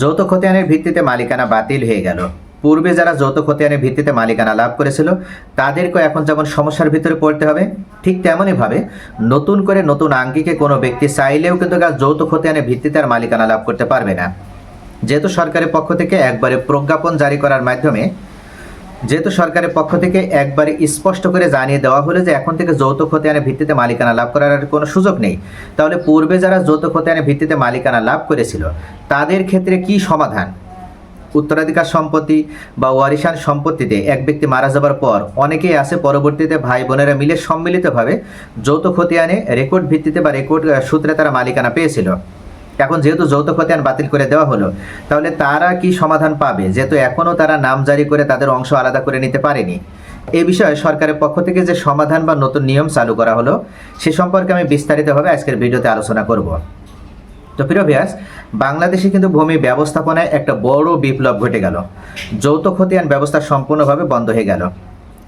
যৌথ খতিয়ানের ভিত্তিতে মালিকানা বাতিল হয়ে গেল। পূর্বে যারা যৌথ খতিয়ানের ভিত্তিতে মালিকানা লাভ করেছিল তাদেরকে এখন যেমন সমস্যার ভিতরে পড়তে হবে, ঠিক তেমনইভাবে নতুন করে নতুন আঙ্গিকে কোনো ব্যক্তি চাইলেও কিন্তু যৌথ খতিয়ানের ভিত্তিতে আর মালিকানা লাভ করতে পারবে না। যেহেতু সরকারের পক্ষ থেকে একবারে প্রজ্ঞাপন জারি করার মাধ্যমে যেহেতু সরকারের পক্ষ থেকে একবারে স্পষ্ট করে জানিয়ে দেওয়া হলো যে এখন থেকে যৌথ খতিয়ানের ভিত্তিতে মালিকানা লাভ করার আর কোনো সুযোগ নেই, তাহলে পূর্বে যারা যৌথ খতিয়ানের ভিত্তিতে মালিকানা লাভ করেছিল, তাদের ক্ষেত্রে কি সমাধান? উত্তরাধিকার সম্পত্তি বা ওয়ারিশান সম্পত্তিতে এক ব্যক্তি মারা যাবার পর অনেকেই আছে পরবর্তীতে ভাই বোনেরা মিলে সম্মিলিতভাবে যৌথ খতিয়ানে রেকর্ড ভিত্তিতে বা রেকর্ড সূত্রে তারা মালিকানা পেয়েছিল। এখন যেহেতু যৌথ খতিয়ান বাতিল করে দেওয়া হলো, তাহলে তারা কি সমাধান পাবে? যেহেতু এখনও তারা নাম জারি করে তাদের অংশ আলাদা করে নিতে পারেনি। এ বিষয়ে সরকারের পক্ষ থেকে যে সমাধান বা নতুন নিয়ম চালু করা হলো, সে সম্পর্কে আমি বিস্তারিতভাবে আজকের ভিডিওতে আলোচনা করব। তো প্রিয় ভিয়াস বাংলাদেশে কিন্তু ভূমি ব্যবস্থাপনায় একটা বড় বিপ্লব ঘটে গেল। যৌথ খতিয়ান ব্যবস্থা সম্পূর্ণভাবে বন্ধ হয়ে গেল।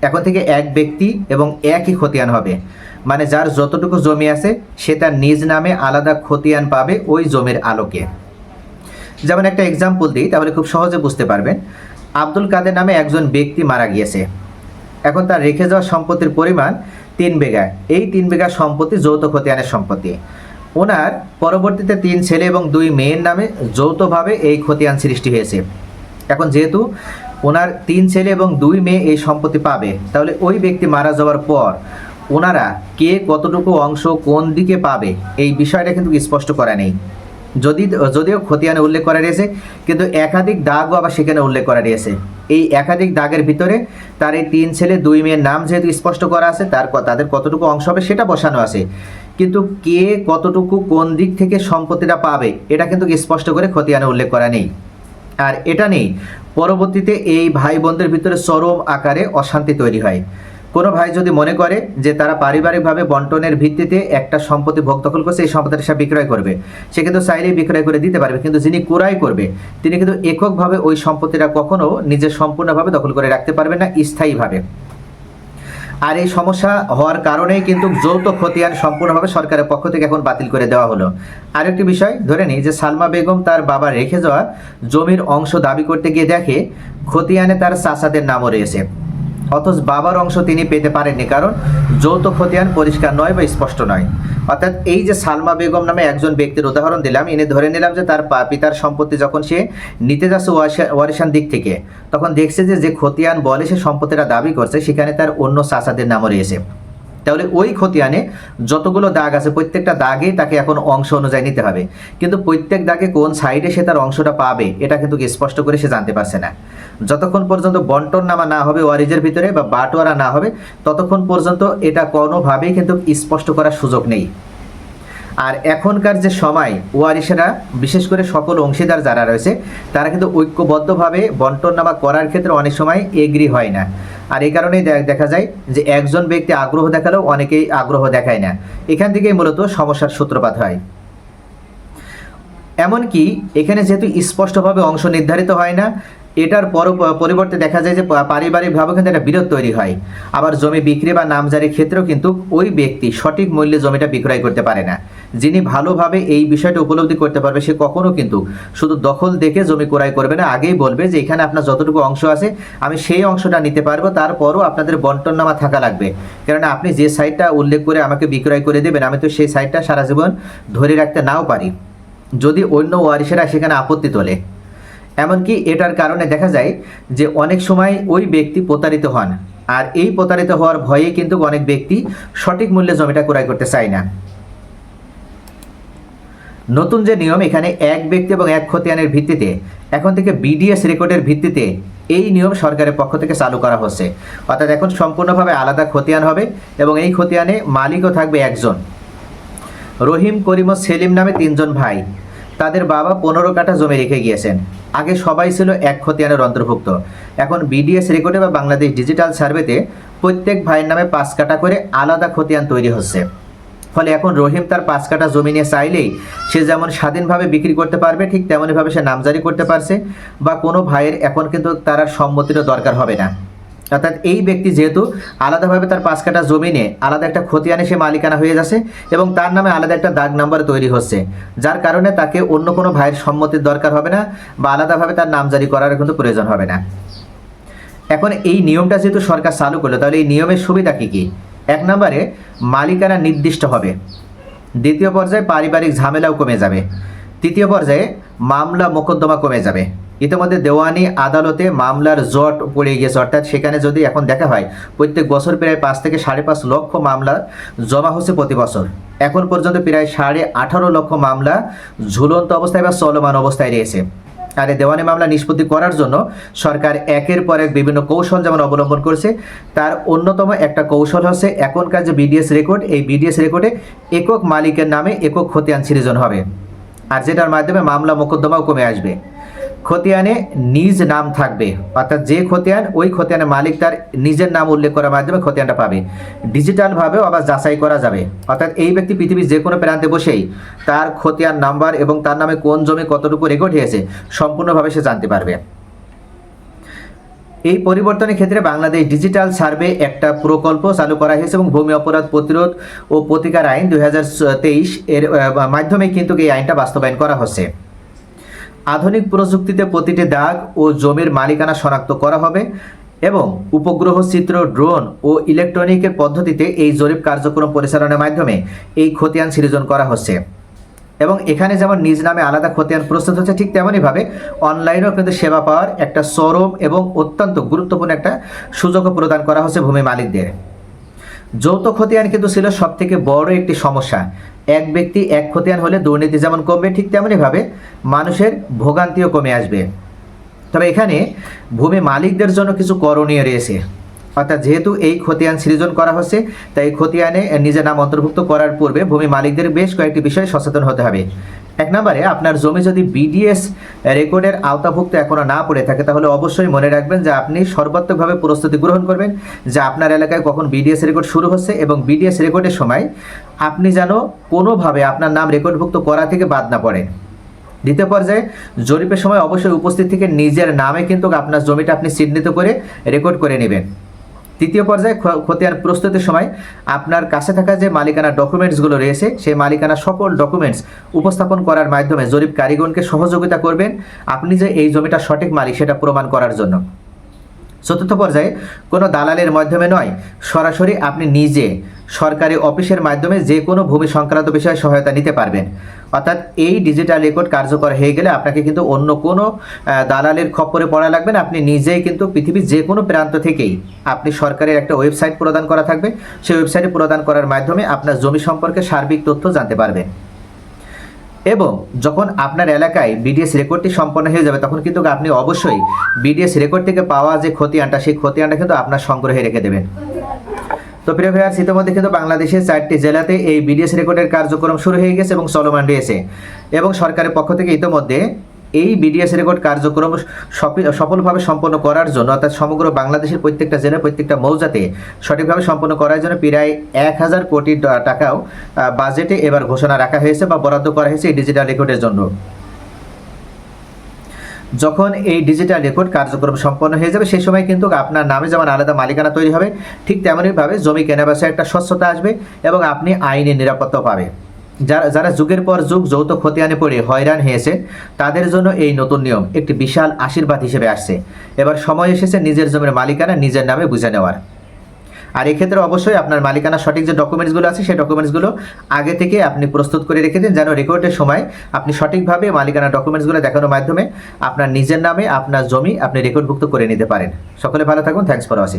এখন থেকে এক ব্যক্তি এবং একই খতিয়ান হবে। মানে যার যতটুকু জমি আছে, সে তার নিজ নামে আলাদা খতিয়ান পাবে ওই জমির আলোকে। যেমন একটা এক্সাম্পল দিই, তাহলে খুব সহজে বুঝতে পারবেন। আব্দুল কাদের নামে একজন ব্যক্তি মারা গিয়েছে। এখন তার রেখে যাওয়া সম্পত্তির পরিমাণ তিন বিঘা। এই তিন বিঘা সম্পত্তি যৌথ খতিয়ানের সম্পত্তি। ওনার পরবর্তীতে তিন ছেলে এবং দুই মেয়ের নামে যৌথভাবে এই খতিয়ান সৃষ্টি হয়েছে। এখন যেহেতু ওনার তিন ছেলে এবং দুই মেয়ে এই সম্পত্তি পাবে। তাহলে ওই ব্যক্তি মারা যাওয়ার পর ওনারা কে কতটুকু অংশ কোন দিকে পাবে, এই বিষয়টা কিন্তু স্পষ্ট করা নেই। যদি, যদিও খতিয়ানে উল্লেখ করা রয়েছে, কিন্তু একাধিক দাগও আবার সেখানে উল্লেখ করা রয়েছে। এই একাধিক দাগের ভিতরে তার এই তিন ছেলে, দুই মেয়ের নাম যেহেতু স্পষ্ট করা আছে, তার তাদের কতটুকু অংশ হবে সেটা বসানো আছে। কিন্তু কে কতটুকু কোন দিক থেকে সম্পত্তিটা পাবে, এটা কিন্তু স্পষ্ট করে খতিয়ানে উল্লেখ করা নেই। আর এটা নেই। পরবর্তীতে এই ভাই বোনদের ভিতরে চরম আকারে অশান্তি তৈরি হয়। কোনো ভাই যদি মনে করে যে তারা পারিবারিকভাবে বন্টনের ভিত্তিতে একটা সম্পত্তি ভোগ দখল করছে, এই সম্পত্তিটা সে বিক্রয় করবে। সে কিন্তু চাইলেই বিক্রয় করে দিতে পারবে, কিন্তু যিনি ক্রয় করবে, তিনি কিন্তু এককভাবে ওই সম্পত্তিটা কখনো নিজের সম্পূর্ণভাবে দখল করে রাখতে পারবে না, স্থায়ীভাবে। আর এই সমস্যা হওয়ার কারণেই কিন্তু যৌথ খতিয়ান সম্পূর্ণভাবে সরকারের পক্ষ থেকে এখন বাতিল করে দেওয়া হলো। আরেকটি বিষয় ধরে নিই যে সালমা বেগম তার বাবা রেখে যাওয়া জমির অংশ দাবি করতে গিয়ে দেখে খতিয়ানে তার চাষাদের নামও রয়েছে। অথচ বাবার অংশ তিনি পেতে পারেননি, কারণ যৌথ খতিয়ান পরিষ্কার নয় বা স্পষ্ট নয়। অর্থাৎ এই যে সালমা বেগম নামে একজন ব্যক্তির উদাহরণ দিলাম এনে ধরে নিলাম যে তার পিতার সম্পত্তি যখন সে নিতে যাচ্ছে ওয়ারিসান দিক থেকে, তখন দেখছে যে যে খতিয়ান বলে সে সম্পত্তিটা দাবি করছে, সেখানে তার অন্য চাচাদের নামও রয়েছে। তাহলে ওই খতিয়ানে যতগুলো দাগ আছে, প্রত্যেকটা দাগেই তাকে এখন অংশ অনুযায়ী নিতে হবে। কিন্তু প্রত্যেক দাগে কোন সাইডে সে তার অংশটা পাবে, এটা কিন্তু স্পষ্ট করে সে জানতে পারছে না। যতক্ষণ পর্যন্ত বন্টন নামা না হবে, ওয়ারিজের ভিতরে বা বাটোয়ারা না হবে, ততক্ষণ পর্যন্ত এটা কোনোভাবেই কিন্তু স্পষ্ট করার সুযোগ নেই। আর এখনকার যে সময় ওয়ারিশেরা বিশেষ করে সকল অংশীদার যারা রয়েছে, তারা কিন্তু ঐক্যবদ্ধভাবে বন্টননামা করার ক্ষেত্রে অনেক সময় এগ্রি হয় না। আর এই কারণেই দেখা যায় যে একজন ব্যক্তি আগ্রহ দেখালেও অনেকেই আগ্রহ দেখায় না। এখান থেকেই মূলত সমস্যার সূত্রপাত হয়। এমনকি এখানে যেহেতু স্পষ্টভাবে অংশ নির্ধারিত হয় না এটার পর পরিবর্তে দেখা যায় যে পারিবারিকভাবে কিন্তু একটা বিরোধ তৈরি হয়। আবার জমি বিক্রি বা নামজারির ক্ষেত্রেও কিন্তু ওই ব্যক্তি সঠিক মূল্যে জমিটা বিক্রয় করতে পারে না। যিনি ভালোভাবে এই বিষয়টা উপলব্ধি করতে পারবে, সে কখনো কিন্তু শুধু দখল দেখে জমি ক্রয় করবে না, আগেই বলবে যে এখানে আপনার যতটুকু অংশ আছে, আমি সেই অংশটা নিতে পারব, তারপরও আপনাদের বন্টননামা থাকা লাগবে। কেননা আপনি যে সাইটটা উল্লেখ করে আমাকে বিক্রয় করে দেবেন, আমি তো সেই সাইটটা সারা জীবন ধরে রাখতে নাও পারি। যদি অন্য ওয়ারিশেরা সেখানে আপত্তি তোলে। এমনকি এটার কারণে দেখা যায় যে অনেক সময় ওই ব্যক্তি প্রতারিত হন। আর এই প্রতারিত হওয়ার ভয়ে কিন্তু অনেক ব্যক্তি সঠিক মূল্যে জমিটা ক্রয় করতে চায় না। নতুন যে নিয়ম এখানে এক ব্যক্তি এবং এক খতিয়ানের ভিত্তিতে, এখন থেকে বিডিএস রেকর্ডের ভিত্তিতে এই নিয়ম সরকারের পক্ষ থেকে চালু করা হচ্ছে। অর্থাৎ এখন সম্পূর্ণভাবে আলাদা খতিয়ান হবে এবং এই খতিয়ানে মালিকও থাকবে একজন। রহিম করিম ও সেলিম নামে তিনজন ভাই। তাদের বাবা পনেরো কাঠা জমি রেখে গিয়েছেন। আগে সবাই ছিল এক খতিয়ানের অন্তর্ভুক্ত। এখন বিডিএস রেকর্ডে বা বাংলাদেশ ডিজিটাল সার্ভেতে প্রত্যেক ভাইয়ের নামে পাঁচ কাটা করে আলাদা খতিয়ান তৈরি হচ্ছে। ফলে এখন রহিম তার পাঁচ কাটা জমি নিয়ে চাইলেই সে যেমন স্বাধীনভাবে বিক্রি করতে পারবে, ঠিক তেমনইভাবে সে নামজারি করতে পারছে বা কোনো ভাইয়ের এখন কিন্তু তার সম্মতিরও দরকার হবে না। অর্থাৎ এই ব্যক্তি যেহেতু আলাদাভাবে তার পাঁচ কাটা জমিনে আলাদা একটা খতিয়ানে সে মালিকানা হয়ে যাচ্ছে এবং তার নামে আলাদা একটা দাগ নাম্বার তৈরি হচ্ছে, যার কারণে তাকে অন্য কোনো ভাইয়ের সম্মতির দরকার হবে না বা আলাদাভাবে তার নামজারি করার কিন্তু প্রয়োজন হবে না। এখন এই নিয়মটা যেহেতু সরকার চালু করল, তাহলে এই নিয়মের সুবিধা কী কী? এক নম্বরে, মালিকানা নির্দিষ্ট হবে। দ্বিতীয় পর্যায়ে পারিবারিক ঝামেলাও কমে যাবে। তৃতীয় পর্যায়ে মামলা মোকদ্দমা কমে যাবে। ইতিমধ্যে দেওয়ানি আদালতে মামলার জট পড়ে গিয়েছে। অর্থাৎ সেখানে যদি এখন দেখা হয়, প্রত্যেক বছর প্রায় পাঁচ থেকে সাড়ে পাঁচ লক্ষ মামলা জমা হচ্ছে প্রতি বছর। এখন পর্যন্ত প্রায় সাড়ে আঠারো লক্ষ মামলা ঝুলন্ত অবস্থায় বা চলমান অবস্থায় রয়েছে। আর এই দেওয়ানি মামলা নিষ্পত্তি করার জন্য সরকার একের পর এক বিভিন্ন কৌশল যেমন অবলম্বন করছে, তার অন্যতম একটা কৌশল হচ্ছে এখনকার যে বিডিএস রেকর্ড, এই বিডিএস রেকর্ডে একক মালিকের নামে একক খতিয়ান সৃজন হবে। আর যেটার মাধ্যমে মামলা মোকদ্দমাও কমে আসবে। খতিয়ানে নিজ নাম থাকবে। অর্থাৎ যে খতিয়ান, ওই খতিয়ানের মালিক তার নিজের নাম উল্লেখ করার মাধ্যমে খতিয়ানটা পাবে। ডিজিটালভাবেও আবার যাচাই করা যাবে। অর্থাৎ এই ব্যক্তি পৃথিবীর যে কোনো প্রান্তে বসেই তার খতিয়ান নাম্বার এবং তার নামে কোন জমি কতটুকু রেকর্ড হয়েছে সম্পূর্ণভাবে সে জানতে পারবে। এই পরিবর্তনের ক্ষেত্রে বাংলাদেশ ডিজিটাল সার্ভে একটা প্রকল্প চালু করা হয়েছে এবং ভূমি অপরাধ প্রতিরোধ ও প্রতিকার আইন দুই হাজার তেইশ এর মাধ্যমে কিন্তু এই আইনটা বাস্তবায়ন করা হচ্ছে। আধুনিক প্রযুক্তিতে প্রতিটি দাগ ও জমির মালিকানা শনাক্ত করা হবে এবং উপগ্রহ চিত্র ড্রোন ও ইলেকট্রনিকের পদ্ধতিতে এই জরিপ কার্যক্রম পরিচালনার মাধ্যমে এই খতিয়ান সৃজন করা হচ্ছে। এবং এখানে যেমন নিজ নামে আলাদা খতিয়ান প্রস্তুত হচ্ছে, ঠিক তেমনইভাবে অনলাইনেও কিন্তু সেবা পাওয়ার একটা চরম এবং অত্যন্ত গুরুত্বপূর্ণ একটা সুযোগও প্রদান করা হচ্ছে ভূমি মালিকদের। যৌথ খতিয়ান কিন্তু ছিল সব থেকে বড় একটি সমস্যা। এক ব্যক্তি এক খতিয়ান হলে দুর্নীতি যেমন কমবে, ঠিক তেমনইভাবে মানুষের ভোগান্তিও কমে আসবে। তবে এখানে ভূমি মালিকদের জন্য কিছু করণীয় রয়েছে। অর্থাৎ যেহেতু এই খতিয়ান সৃজন করা হচ্ছে, তাই এই খতিয়ানে নিজের নাম অন্তর্ভুক্ত করার পূর্বে ভূমি মালিকদের বেশ কয়েকটি বিষয়ে সচেতন হতে হবে। এক নম্বরে, আপনার জমি যদি বিডিএস রেকর্ডের আওতাভুক্ত এখনও না পড়ে থাকে, তাহলে অবশ্যই মনে রাখবেন যে আপনি সর্বাত্মকভাবে প্রস্তুতি গ্রহণ করবেন, যে আপনার এলাকায় কখন বিডিএস রেকর্ড শুরু হচ্ছে এবং বিডিএস রেকর্ডের সময় আপনি যেন কোনোভাবে আপনার নাম রেকর্ডভুক্ত করা থেকে বাদ না পড়েন। দ্বিতীয় পর্যায়ে, জরিপের সময় অবশ্যই উপস্থিত থেকে নিজের নামে কিন্তু আপনার জমিটা আপনি চিহ্নিত করে রেকর্ড করে নেবেন। তৃতীয় পর্যায়ে খ- খতিয়ান প্রস্তুতির সময় আপনার কাছে থাকা যে মালিকানা ডকুমেন্টসগুলো রয়েছে, সেই মালিকানা সকল ডকুমেন্টস উপস্থাপন করার মাধ্যমে জরিপ কারিগণকে সহযোগিতা করবেন আপনি যে এই জমিটা সঠিক মালিক সেটা প্রমাণ করার জন্য। চতুর্থ পর্যায়ে কোনো দালালের মাধ্যমে নয়, সরাসরি আপনি নিজে সরকারি অফিসের মাধ্যমে যে কোনো ভূমি সংক্রান্ত বিষয়ে সহায়তা নিতে পারবেন। অর্থাৎ এই ডিজিটাল রেকর্ড কার্যকর হয়ে গেলে আপনাকে কিন্তু অন্য কোনো দালালের খপ্পরে পড়া লাগবে না। আপনি নিজেই কিন্তু পৃথিবীর যে কোনো প্রান্ত থেকেই আপনি সরকারের একটা ওয়েবসাইট প্রদান করা থাকবে। সেই ওয়েবসাইটে প্রদান করার মাধ্যমে আপনার জমি সম্পর্কে সার্বিক তথ্য জানতে পারবেন। এবং যখন আপনার এলাকায় বিডিএস রেকর্ডটি সম্পন্ন হয়ে যাবে, তখন কিন্তু আপনি অবশ্যই বিডিএস রেকর্ড থেকে পাওয়া যে খতিয়ানটা সেই খতিয়ানটা কিন্তু আপনার সংগ্রহে রেখে দেবেন। তো প্রিয় ভাইয়ার্স ইতিমধ্যে কিন্তু বাংলাদেশের চারটি জেলাতে এই বিডিএস রেকর্ডের কার্যক্রম শুরু হয়ে গেছে এবং চলমান রয়েছে। এবং সরকারের পক্ষ থেকে ইতিমধ্যে এই বিডিএস রেকর্ড কার্যক্রম সফি- সফলভাবে সম্পন্ন করার জন্য, অর্থাৎ সমগ্র বাংলাদেশের প্রত্যেকটা জেলার প্রত্যেকটা মৌজাতে সঠিকভাবে সম্পন্ন করার জন্য প্রায় এক হাজার কোটি টাকাও বাজেটে এবার ঘোষণা রাখা হয়েছে বা বরাদ্দ করা হয়েছে এই ডিজিটাল রেকর্ডের জন্য। যখন এই ডিজিটাল রেকর্ড কার্যক্রম সম্পন্ন হয়ে যাবে, সেই সময় কিন্তু আপনার নামে যেমন আলাদা মালিকানা তৈরি হবে, ঠিক তেমনইভাবে জমি কেনাবেচায় একটা স্বচ্ছতা আসবে এবং আপনি আইনি নিরাপত্তা পাবে যারা যারা যুগের পর যুগ যৌথ খতিয়ানে পড়ে হয়রান হয়েছে, তাদের জন্য এই নতুন নিয়ম একটি বিশাল আশীর্বাদ হিসেবে আসছে। এবার সময় এসেছে নিজের জমির মালিকানা নিজের নামে বুঝে নেওয়ার। আর এক্ষেত্রে অবশ্যই আপনার মালিকানা সঠিক যে ডকুমেন্টসগুলো আছে, সেই ডকুমেন্টসগুলো আগে থেকে আপনি প্রস্তুত করে রেখে দিন, যেন রেকর্ডের সময় আপনি সঠিকভাবে মালিকানা ডকুমেন্টসগুলো দেখানোর মাধ্যমে আপনার নিজের নামে, আপনার জমি আপনি রেকর্ডভুক্ত করে নিতে পারেন। সকলে ভালো থাকুন থ্যাংকস ফর ওয়াচিং